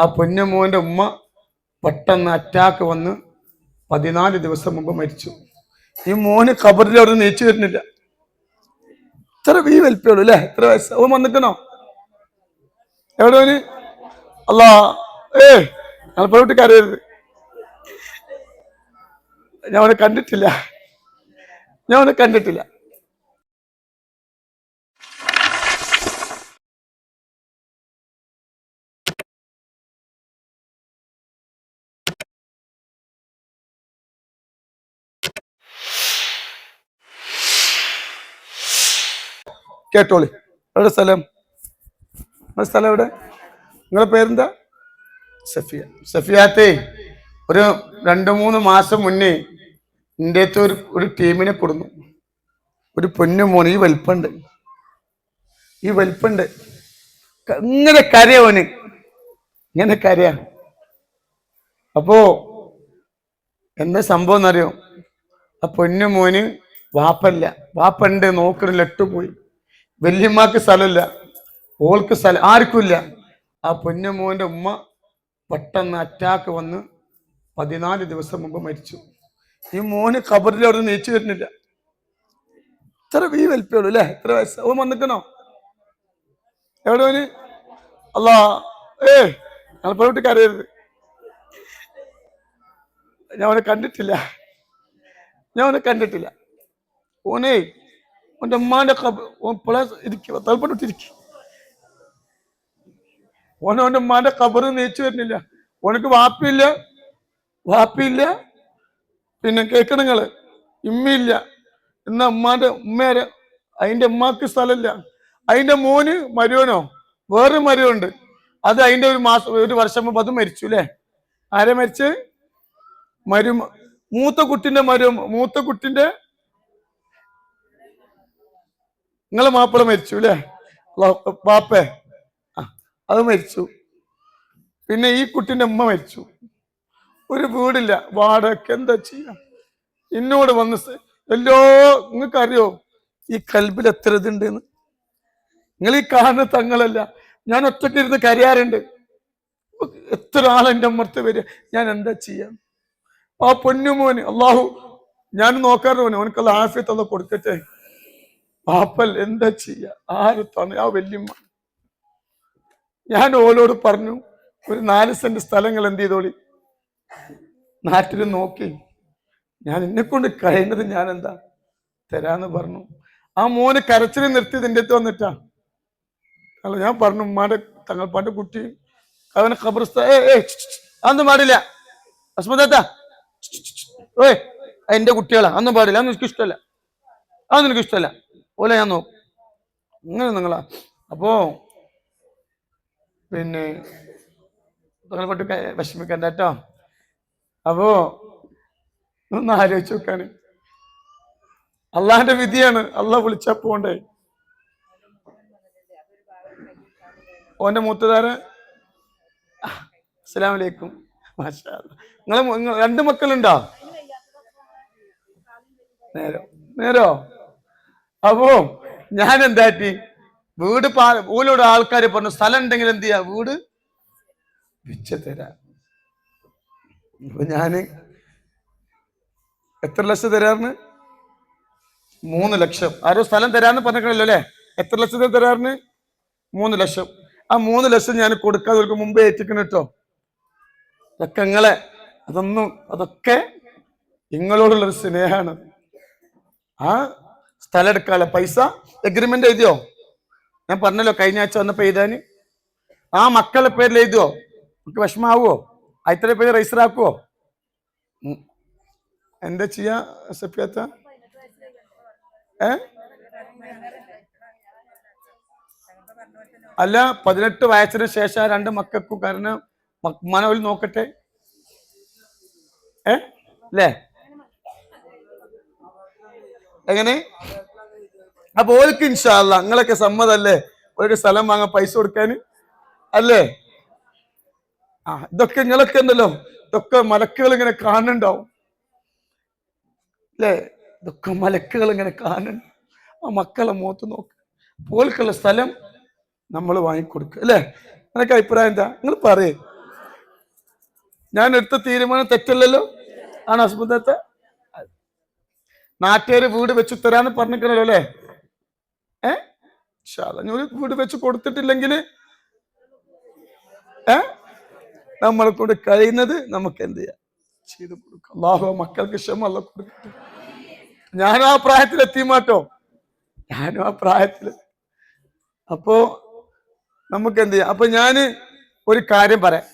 ആ പൊന്നമോന്റെ ഉമ്മ പെട്ടെന്ന് അറ്റാക്ക് വന്ന് പതിനാല് ദിവസം മുമ്പ് മരിച്ചു. ഈ മോന് കബറിൽ അവിടെ നീച്ചു വരുന്നില്ല ഇത്ര വീ വലിപ്പുള്ളൂ അല്ലേ? ഇത്ര വയസ്സ്. അവൻ വന്നിക്കണോ? എവിടെ അല്ല ഏ ഞങ്ങളെ കരയരുത്. ഞാൻ അവനെ കണ്ടിട്ടില്ല. ഞാൻ അവനെ കണ്ടിട്ടില്ല. കേട്ടോളി. എവിടെ സ്ഥലം? നിങ്ങളുടെ സ്ഥലം എവിടെ? നിങ്ങളുടെ പേരെന്താ? സഫിയ. സഫിയാത്തെ ഒരു രണ്ട് മൂന്ന് മാസം മുന്നേ എന്റെ അടുത്ത് ഒരു ഒരു ടീമിനെ കൊടുന്നു. ഒരു പൊന്നു മോൻ ഈ വലിപ്പുണ്ട്. ഈ വലിപ്പുണ്ട്. ഇങ്ങനെ കരയോന് ഇങ്ങനെ കരയാ. അപ്പോ എന്താ സംഭവം എന്നറിയോ? ആ പൊന്നു മോന് വാപ്പല്ല. വാപ്പണ്ട് നോക്കണില്ല പോയി വല്യമ്മക്ക് സ്ഥലമില്ല ഓൾക്ക് സ്ഥലം ആർക്കുമില്ല. ആ പൊന്നു ഉമ്മ പെട്ടെന്ന് അറ്റാക്ക് വന്ന് പതിനാല് ദിവസം മുമ്പ് മരിച്ചു. ഈ മോന് കബറിൽ അവിടെ നീച്ചു വരുന്നില്ല ഇത്ര വീ വലിപ്പുള്ളൂ അല്ലേ? ഇത്ര വയസ്സ്. ഓ വന്നിക്കണോ? എവിടെ ഓന് അല്ലാ ഏ ഞങ്ങളെ കരയരുത്. ഞാൻ അവനെ കണ്ടിട്ടില്ല. ഞാൻ അവനെ കണ്ടിട്ടില്ല. ഓനേ കബ ഓനെ പിള്ളേ ഇരിക്കുക തലപ്പെട്ടിരിക്കുക ഓൻ ഓന്റെ ഉമ്മാന്റെ കബറ് നീച്ചു വരുന്നില്ല ഓനക്ക് വാപ്പില്ല. വാപ്പില്ല. പിന്നെ കേൾക്കണങ്ങൾ ഇമ്മയില്ല. എന്നാ ഉമ്മാന്റെ ഉമ്മേരെ അതിന്റെ ഉമ്മാക്ക് സ്ഥലമില്ല. അതിന്റെ മോന് മരുവനോ? വേറെ മരുവുണ്ട്. അത് അതിന്റെ ഒരു മാസം ഒരു വർഷം മുമ്പ് അത് മരിച്ചു അല്ലേ ആരെ മരിച്ച്? മരു മൂത്ത കുട്ടിന്റെ മരു മൂത്ത കുട്ടിന്റെ നിങ്ങളെ മാപ്പിള മരിച്ചു അല്ലേ പാപ്പേ അത് മരിച്ചു. പിന്നെ ഈ കുട്ടിന്റെ ഉമ്മ മരിച്ചു. ഒരു വീടില്ല. വാടക എന്താ ചെയ്യാ? എന്നോട് വന്ന് എല്ലോ നിങ്ങൾക്ക് അറിയോ ഈ കൽബിൽ എത്ര ഇതുണ്ട് നിങ്ങൾ ഈ കാണുന്ന തങ്ങളല്ല. ഞാൻ ഒറ്റയ്ക്ക് ഇരുന്ന് കരയാറുണ്ട്. എത്ര ആൾ എന്റെ അമ്മർത്ത് വരിക? ഞാൻ എന്താ ചെയ്യാം? ആ പൊന്നുമോന് അള്ളാഹു ഞാൻ നോക്കാറുണ്ട് മോനെ. അവനക്കുള്ള ആഫിയത്ത് ഒന്ന് കൊടുക്കട്ടെ. പാപ്പൽ എന്താ ചെയ്യ? ആര് തന്നെ? ആ വല്യമ്മ. ഞാൻ ഓലോട് പറഞ്ഞു ഒരു നാല് സെന്റ് സ്ഥലങ്ങൾ എന്ത് ചെയ്തോളി? നാട്ടിൽ നോക്കി. ഞാൻ എന്നെ കൊണ്ട് കഴിയുന്നത് ഞാൻ എന്താ? തരാന്ന് പറഞ്ഞു. ആ മോന് കരച്ചിൽ നിർത്തിയത് എന്റെ അടുത്ത് വന്നിട്ടാ. അല്ല ഞാൻ പറഞ്ഞു ഉമ്മാന്റെ പാട്ട് കുട്ടി അവനെ ഖബർസ്ഥ അതൊന്നും പാടില്ല. അസ്മദാത്ത ഓയ് എന്റെ കുട്ടികളാ. അന്നും പാടില്ല. അതൊന്നും എനിക്ക് ഇഷ്ടമല്ല അതൊന്നും എനിക്ക് ഇഷ്ടമല്ല ഓലെ ഞാൻ നോക്കും. അങ്ങനെ നിങ്ങളാ. അപ്പോ പിന്നെ തങ്ങൾപ്പെട്ട് വിഷമിക്കണ്ട കേട്ടോ അപ്പോ ഒന്ന് ആലോചിച്ച് നോക്കാണ് അള്ളാന്റെ വിധിയാണ്. അള്ളാഹ് വിളിച്ചപ്പോണ്ടേ ഓന്റെ മൂത്തതാരൻ അസ്സലാമു വലൈക്കും മാഷാ നിങ്ങൾ രണ്ട് മക്കളുണ്ടോ? നേരോ? നേരോ? അപ്പോ ഞാൻ എന്താറ്റി വീട് പാ ഊലോട് ആൾക്കാർ പറഞ്ഞു സ്ഥലം ഉണ്ടെങ്കിൽ എന്ത് ചെയ്യാ? വീട് വിച്ച തരാം ഞാൻ എത്ര ലക്ഷം തരാറിന്? മൂന്ന് ലക്ഷം. ആരോ സ്ഥലം തരാന്ന് പറഞ്ഞിട്ടില്ലല്ലോ അല്ലെ? എത്ര ലക്ഷത്തിന് തരാറിന്? മൂന്ന് ലക്ഷം. ആ മൂന്ന് ലക്ഷം ഞാൻ കൊടുക്കാതെ അവർക്ക് മുമ്പേ ഏറ്റിക്കണം കേട്ടോ. അതൊക്കെ നിങ്ങളെ അതൊന്നും അതൊക്കെ നിങ്ങളോടുള്ളൊരു സ്നേഹമാണ് ആ സ്ഥലം എടുക്കാനുള്ള പൈസ? എഗ്രിമെന്റ് എഴുതിയോ? ഞാൻ പറഞ്ഞല്ലോ കഴിഞ്ഞ ആഴ്ച വന്നപ്പോ എഴുതാന്. ആ മക്കളുടെ പേരിൽ എഴുതിയോ? നമുക്ക് വിഷമാവോ അത്ര പേര് രജിസ്റ്റർ ആക്കുവോ? എന്താ ചെയ്യാ സഫിയാത്ത? അല്ല പതിനെട്ട് വയസ്സിന് ശേഷം രണ്ട് മക്കൾക്കും കാരണം മനോൽ നോക്കട്ടെ. ഏ? അല്ലേ എങ്ങനെ? അപ്പൊ ഓൽക്ക് ഇൻഷാല്ല നിങ്ങളൊക്കെ സമ്മതല്ലേ? ഒരു സ്ഥലം വാങ്ങാൻ പൈസ കൊടുക്കാൻ? അല്ലേ? ആ ഇതൊക്കെ നിങ്ങളൊക്കെ ഉണ്ടല്ലോ. ഇതൊക്കെ മലക്കുകൾ ഇങ്ങനെ കാണുന്നുണ്ടാവും. അല്ലേ? ഇതൊക്കെ മലക്കുകൾ ഇങ്ങനെ കാണുന്നുണ്ട്. ആ മക്കളെ മുഖത്ത് നോക്ക്. പോൽക്കുള്ള സ്ഥലം നമ്മൾ വാങ്ങിക്കൊടുക്കുക അല്ലേ? നിനക്ക് അഭിപ്രായം എന്താ? നിങ്ങൾ പറയേ. ഞാൻ എടുത്ത തീരുമാനം തെറ്റല്ലല്ലോ? ആണ് ഹസ്ബന്ധത്തെ നാട്ടുകാർ വീട് വെച്ചു തരാന്ന് പറഞ്ഞിരിക്കണല്ലോ അല്ലേ? ഏ? ഒരു വീട് വെച്ച് കൊടുത്തിട്ടില്ലെങ്കിൽ ഏ? നമ്മളെ കൊണ്ട് കഴിയുന്നത് നമുക്ക് എന്ത് ചെയ്യാം? ചെയ്തു കൊടുക്കാം. അള്ളാഹു മക്കൾക്ക് ക്ഷമ അല്ല കൊടുക്കട്ടെ. ഞാനും ആ പ്രായത്തിൽ എത്തിമാട്ടോ ഞാനും ആ പ്രായത്തിൽ അപ്പോ നമുക്ക് എന്ത് ചെയ്യാം? അപ്പൊ ഞാൻ ഒരു കാര്യം പറയാം.